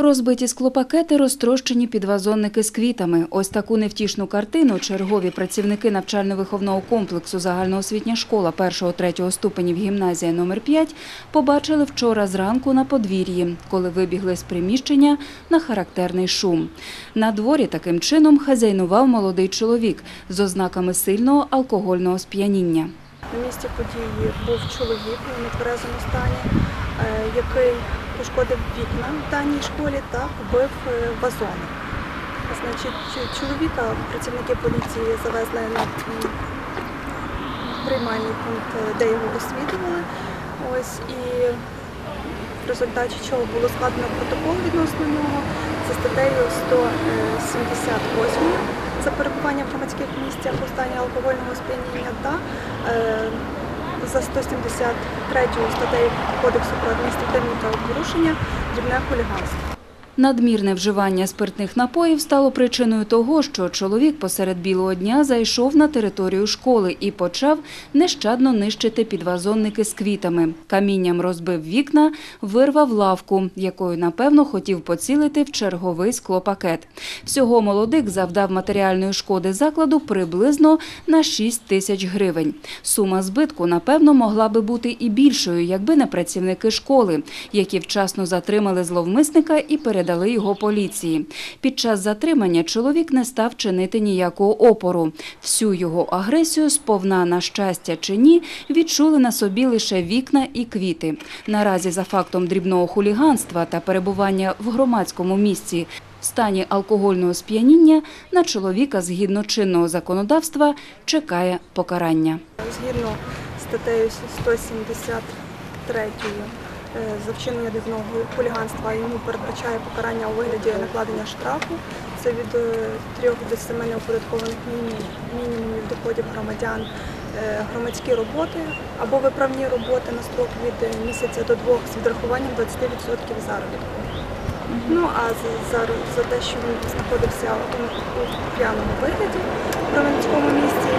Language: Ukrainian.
Розбиті склопакети, розтрощені підвазонники з квітами. Ось таку невтішну картину чергові працівники навчально-виховного комплексу загальноосвітня школа 1-3 ступенів гімназія номер 5 побачили вчора зранку на подвір'ї, коли вибігли з приміщення на характерний шум. На дворі таким чином хазяйнував молодий чоловік з ознаками сильного алкогольного сп'яніння. На місці події був чоловік у нетверезому стані, е, який пошкодив вікна в даній школі та вбив е, вазони. Значить, чоловіка працівники поліції завезли на приймальний пункт, е, де його освідували. Ось і в результаті чого було складено протокол відносно нього за статтею 178 за перебування в громадських місцях у стані алкогольного сп'яніння та е, за 173 статтею Кодексу про адміністративні правопорушення дрібне хуліганство. Надмірне вживання спиртних напоїв стало причиною того, що чоловік посеред білого дня зайшов на територію школи і почав нещадно нищити підвазонники з квітами. Камінням розбив вікна, вирвав лавку, якою, напевно, хотів поцілити в черговий склопакет. Всього молодик завдав матеріальної шкоди закладу приблизно на 6 тисяч гривень. Сума збитку, напевно, могла би бути і більшою, якби не працівники школи, які вчасно затримали зловмисника і передали його поліції. Під час затримання чоловік не став чинити ніякого опору. Всю його агресію, сповна на щастя чи ні, відчули на собі лише вікна і квіти. Наразі за фактом дрібного хуліганства та перебування в громадському місці в стані алкогольного сп'яніння на чоловіка згідно чинного законодавства чекає покарання. Згідно статтею 173 е, за вчинення дрібного хуліганства йому передбачає покарання у вигляді накладення штрафу. Це від 3 до 7 неоподаткованих мінімумів доходів громадян, е, громадські роботи або виправні роботи на строк від е, місяця до двох з відрахуванням 20% заробітку. Ну а за, за, те, що він знаходився у, п'яному вигляді в громадському місці,